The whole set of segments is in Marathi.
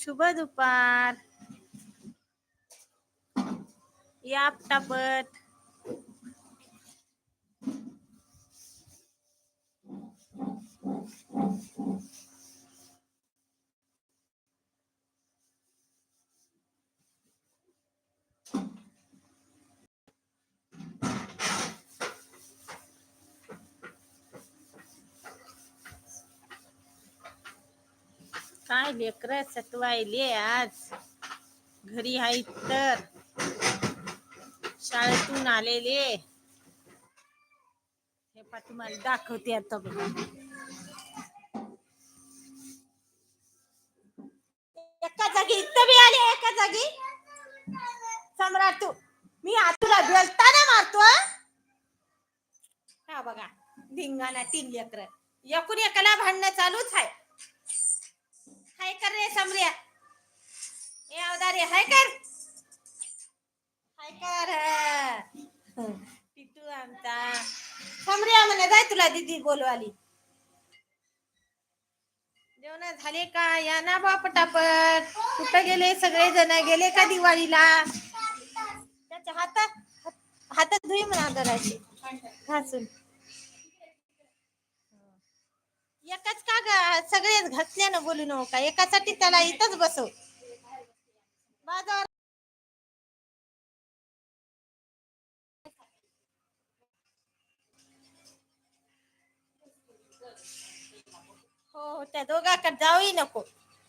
शुभ दुपार. या पटापट काय लेकर सतवायले आज. घरी आहेत तर. शाळेतून आलेले. हे पा तुम्हाला दाखवते आता बघा. एका जागी इथं बी आले एका जागी. सम्राट तू मी आतुला तुला बेलताना मारतो हा. बघा धिंगाणा तीन लेकर. एकूण एकाला भांडणं चालूच आहे. हाय कर रे समर्या ए अवदारे हाय कर. हाय कर. हं. टिटू आमचा. समर्या म्हणे जाय तुला दीदी बोलवाली. जेवण झाले का? या ना बा पटापट. कुठं गेले? सगळे जण गेले का दिवाळीला? त्याच्या हातात हात- हातात धुई म्हणा जराशी घासून. एकच का ग सगळेच घासल्यानं बोलू नको का? एकासाठी त्याला इथंच बसव. बाजार हो हो त्या दोघाकडे जाऊही नको.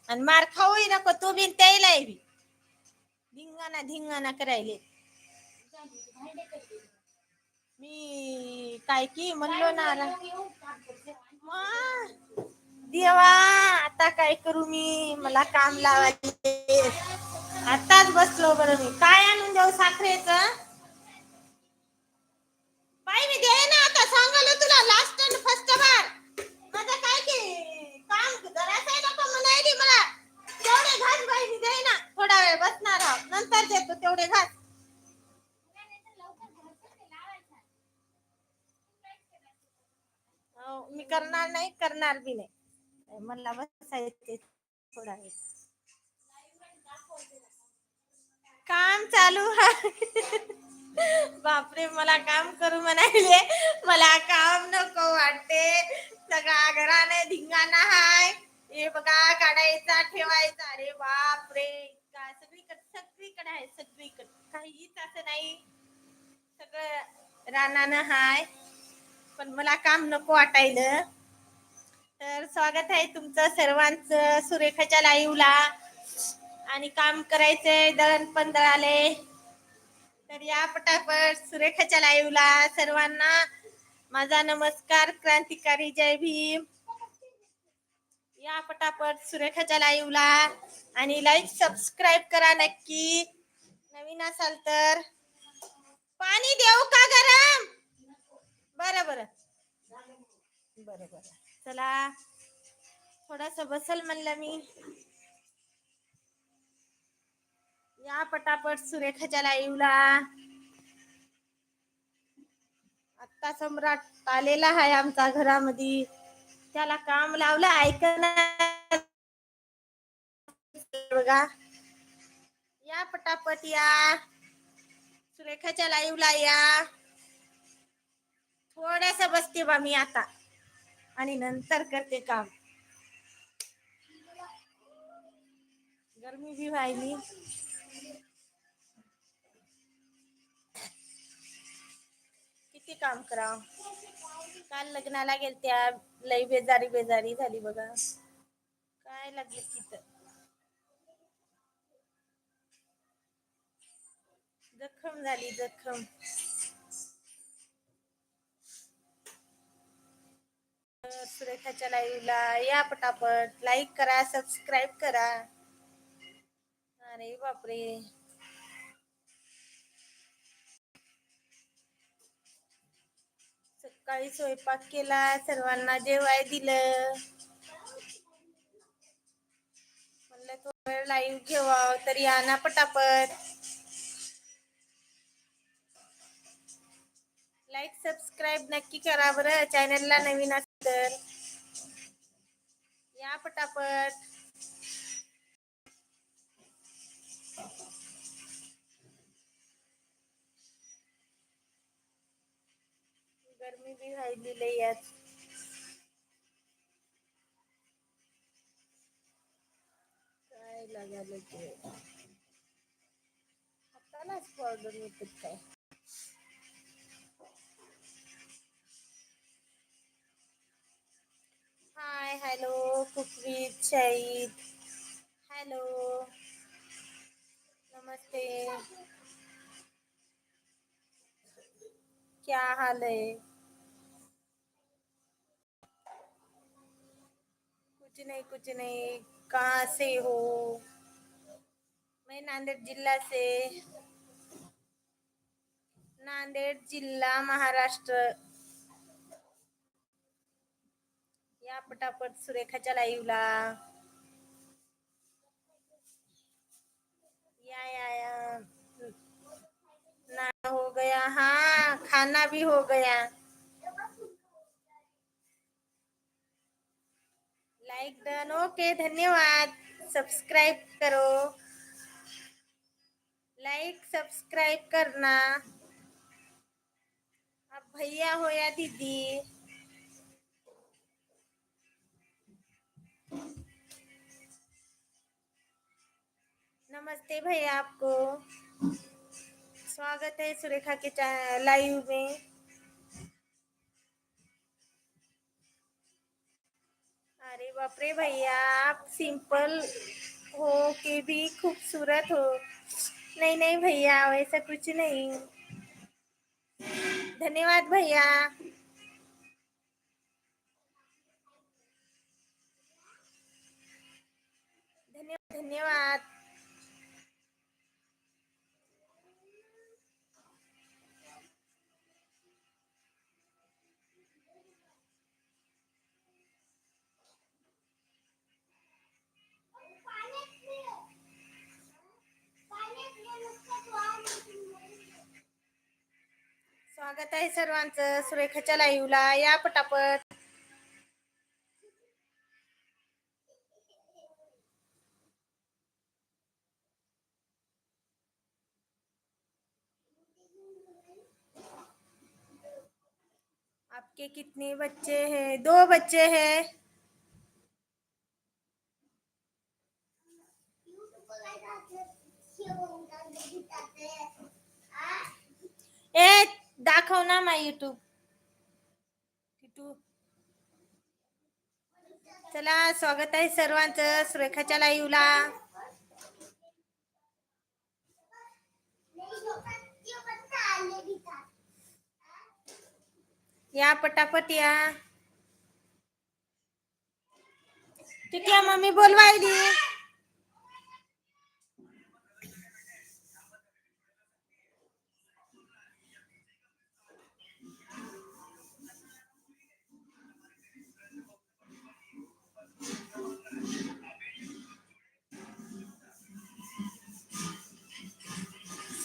आणि मार खाऊही नको तू बिन त्याला बी. धिंगाणा धिंगाणा करायले. मी काय की म्हणलो ना देवा आता काय करू मी? मला काम लावायचे. आताच बसलो बरं मी. काय आणून देऊ साखरेच? बाई मी दे ना आता. सांगालो तुला लास्ट अँड फर्स्ट बार. माझं काय की काम जरासं नको म्हणायली मला. तेवढे घास बाई मी दे ना थोडा वेळ बसणार आहोत. नंतर देतो तेवढे घास मी करणार नाही करणार बी नाही. मला बसायचे थोडा वेळ. काम चालू आहे. बापरे मला काम करू म्हणाले मला काम नको वाटते. सगळा घराने धिंगाणा हाय. हे बघा काढायचा ठेवायचा. अरे बापरे काय सगळीकडे सगळीकडे आहे सगळीकडे. काहीच असं नाही. सगळं रानानं हाय. पण मला काम नको वाटायलं. तर स्वागत आहे तुमचं सर्वांचं सुरेखाच्या लाईव्हला आणि काम करायचंय दळण पण दळाले तर या पटापट सुरेखाच्या लाईव्हला सर्वांना माझा नमस्कार क्रांतिकारी जय भीम. या पटापट सुरेखाच्या लाईव्हला आणि लाईक सबस्क्राईब करा नक्की. नवीन असाल तर पाणी देऊ का गरम? बरं बरं. बरं बरं. चला. थोडस बसल म्हणलं मी. या पटापट सुरेखाच्या लाईव्हला आत्ता सम्राट आलेला आहे आमचा घरामध्ये. त्याला काम लावलं ऐकणार. बघा. या पटापट या. सुरेखाच्या लाईव्हला या. थोडस बसते बा मी आता. आणि नंतर करते काम. गरमी बी व्हायली. किती काम करावं? काल लग्नाला गेलत्या. लई बेजारी बेजारी झाली बघा. काय लागलं तिथं? जखम झाली जखम. सुरेखाच्या लाईव्हला या पटापट. लाईक करा सबस्क्राईब करा. अरे बापरे. सकाळी स्वयंपाक केला सर्वांना जेवाय दिलं. म्हणलं थोडं वेळ लाईव्ह तर तरी ना पटापट. लाईक सबस्क्राईब नक्की करा बरं. चॅनलला नवीन तर या पटापट. गरमी बी राहिलेली यात काय लागायला ते आतालाच पावडर मिळत काय हॅलो कुकवीत शाहीद। हॅलो। नमस्ते। क्या हाल है? कुछ नहीं कुछ नहीं। कहाँ से हो? मैं नांदेड़ जिला से। नांदेड़ जिला महाराष्ट्र। या पटापट सुरेखाच्या लाईव्हला या या या. ना हो गया. हाँ खाना भी हो गया. लाइक डन ओके धन्यवाद. सब्सक्राइब करो. लाइक सब्सक्राइब करना. आप भैया हो या दीदी? नमस्ते भैया आपको। स्वागत है सुरेखा के लाइव में। अरे बाप रे भैया, आप सिंपल हो के भी खूबसूरत हो। नहीं नहीं भैया, वैसा कुछ नहीं। धन्यवाद भैया। धन्यवाद। स्वागत आहे सर्वांचं. सुरेखाच्या लाईव्हला या पटापट. आपके कितने बच्चे हैं? दो बच्चे हैं. ए दाखव ना माय युट्यूब चला स्वागत आहे सर्वांचं सुरेखाच्या लाईव्हला. या पटापट या. ठीक आहे मम्मी बोलवायली.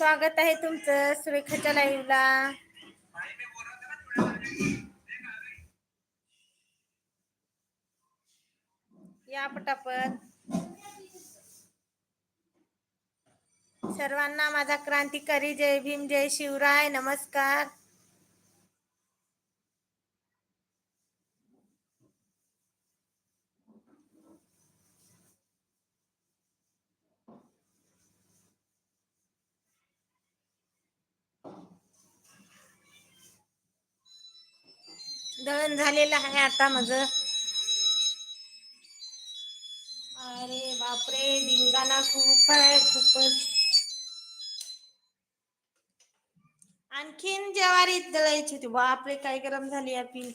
स्वागत आहे तुमचं सुरेखाच्या लाईव्हला या पटापट. सर्वांना माझा क्रांतिकारी जय भीम जय शिवराय नमस्कार. दळण झालेलं आहे आता माझं. अरे बापरे धिंगाणा खूप आहे खूपच. आणखीन ज्वारी दळायची होती. बापरे काय गरम झाली आपली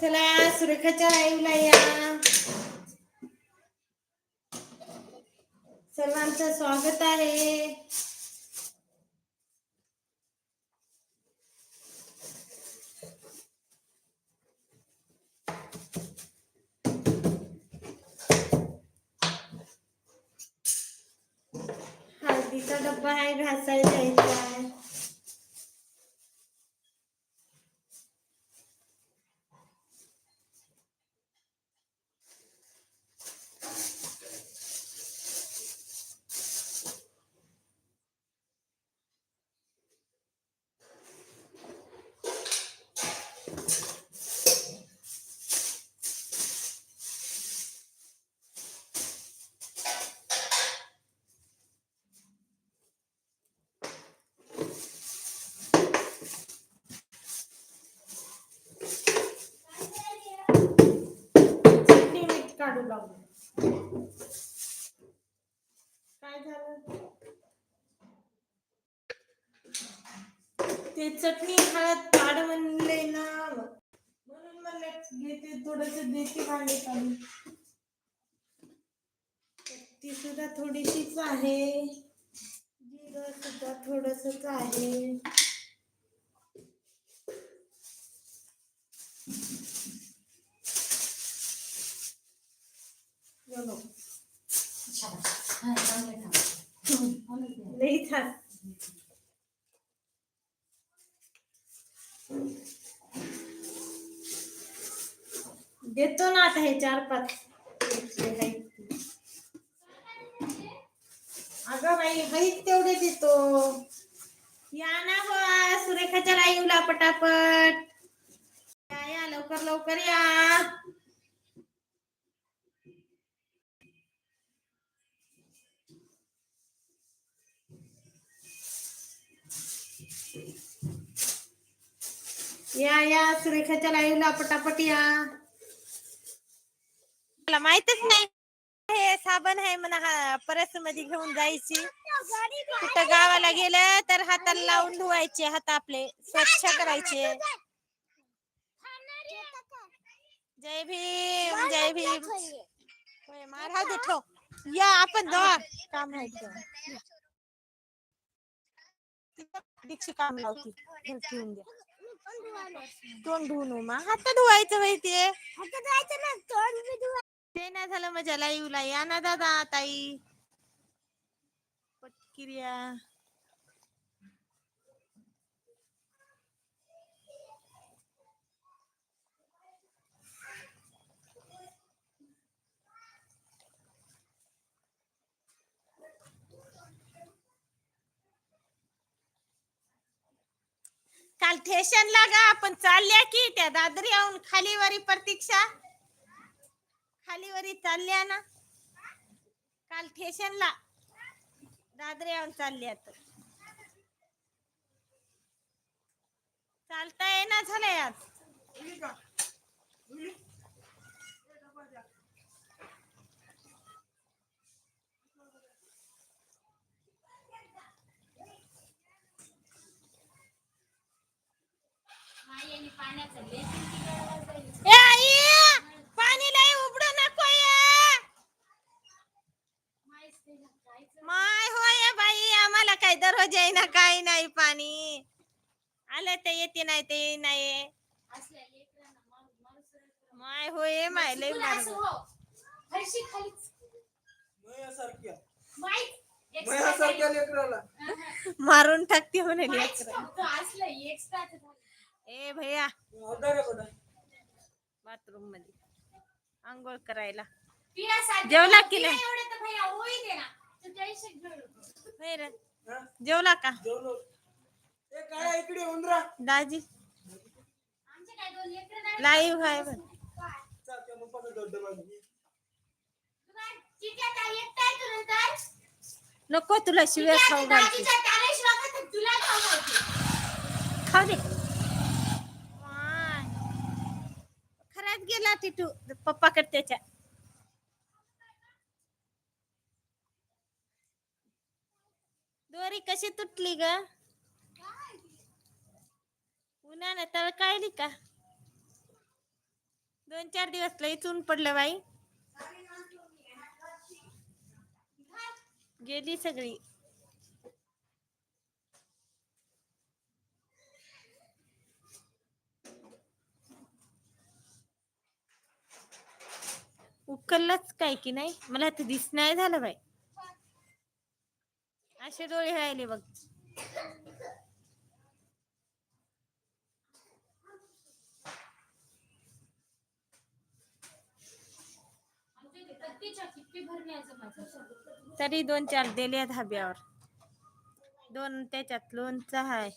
चला सुरेखाच्या लाईव्हला या. सर्वांचं स्वागत आहे. हळदीचा डब्बा आहे घासायला द्यायचा आहे. काढू लागलो काय झालं ते चटणी हळद पाड म्हणले ना. म्हणून म्हणले घेते थोडस देते भांडे काढून ती सुद्धा थोडीशीच आहे. जिरं सुद्धा थोडसच आहे. बघा. लई छान. देतो ना आता हे चार पाच. अगं बाई हाईत तेवढे देतो. या ना बा सुरेखाच्या लाईव्हला पटापट. या या लवकर लवकर या. या या सुरेखाच्या लाईव्हला पटापट या. मला माहितच नाही हे साबण आहे म्हणा परसमध्ये घेऊन जायची. कुठं गावाला गेलं तर हाताला लावून धुवायचे हात आपले स्वच्छ करायचे. जय भीम जय भीम. मारा मार या आपण जाऊ काम आहे दीक्षी दीक्षित काम लावती. घेऊन द्या. तोंड धुवून मा हात धुवायचं माहितीये. ते नाही झालं माझ्या लाईव्हला या ना दादा ताई. पटकिरिया. काल ठेशनला गा आपण चालल्या की त्या दादरी येऊन खालीवरी प्रतीक्षा. खालीवरी चालल्या ना? काल ठेशनला दादरी येऊन चालल्या तर. चालता येणार झालंय आज ए आई पाणी नाही उघडू नको माय होय बाई आम्हाला काय दररोज काही नाही पाणी. आलं तर येते नाही ते नाही माय होय माय लय लेकराला. मारून टाकते म्हणे लेकरं. ए भैया. बाथरूममध्ये. आंघोळ करायला. जेवला की नाही? जेवला का? दाजी. लाईव्ह आहे नको तुला शिव्या खाऊ घालते खाऊ दे माय. खरंच गेला पप्पाकडे त्याच्या दोरी कशी तुटली ग उन्हाने तळकायली का दोन चार दिवस लई चून पडलं बाई गेली सगळी उकललाच काय की नाही? मला ते दिस नाही झालं बाई. असे डोळे राहिले बघ. तरी दोन चार दिले धाब्यावर दोन त्याच्यात लोणचं आहे